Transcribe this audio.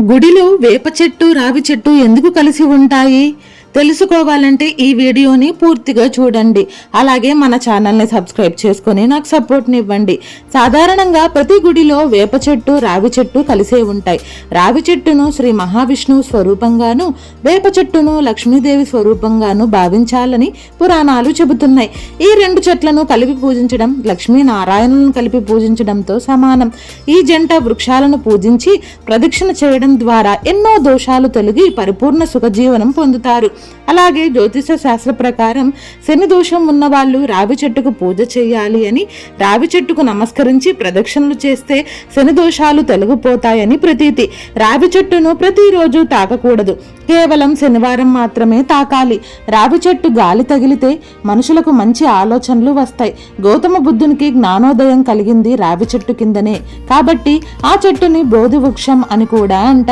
గుడిలో వేప చెట్టు రావి చెట్టు ఎందుకు కలిసి ఉంటాయి? తెలుసుకోవాలంటే ఈ వీడియోని పూర్తిగా చూడండి. అలాగే మన ఛానల్ని సబ్స్క్రైబ్ చేసుకొని నాకు సపోర్ట్ని ఇవ్వండి. సాధారణంగా ప్రతి గుడిలో వేప చెట్టు రావి చెట్టు కలిసే ఉంటాయి. రావి చెట్టును శ్రీ మహావిష్ణువు స్వరూపంగాను వేప చెట్టును లక్ష్మీదేవి స్వరూపంగాను భావించాలని పురాణాలు చెబుతున్నాయి. ఈ రెండు చెట్లను కలిపి పూజించడం లక్ష్మీనారాయణులను కలిపి పూజించడంతో సమానం. ఈ జంట వృక్షాలను పూజించి ప్రదక్షిణ చేయడం ద్వారా ఎన్నో దోషాలు తొలగి పరిపూర్ణ సుఖజీవనం పొందుతారు. అలాగే జ్యోతిష శాస్త్ర ప్రకారం శని దోషం ఉన్న వాళ్ళు రావి చెట్టుకు పూజ చేయాలి అని రావి చెట్టుకు నమస్కరించి ప్రదక్షిణలు చేస్తే శని దోషాలు తొలగిపోతాయని ప్రతీతి. రావి చెట్టును ప్రతిరోజు తాకకూడదు. కేవలం శనివారం మాత్రమే తాకాలి. రావి చెట్టు గాలి తగిలితే మనుషులకు మంచి ఆలోచనలు వస్తాయి. గౌతమ బుద్ధునికి జ్ఞానోదయం కలిగింది రావి చెట్టు కిందనే. కాబట్టి ఆ చెట్టుని బోధి వృక్షం అని కూడా అంటారు.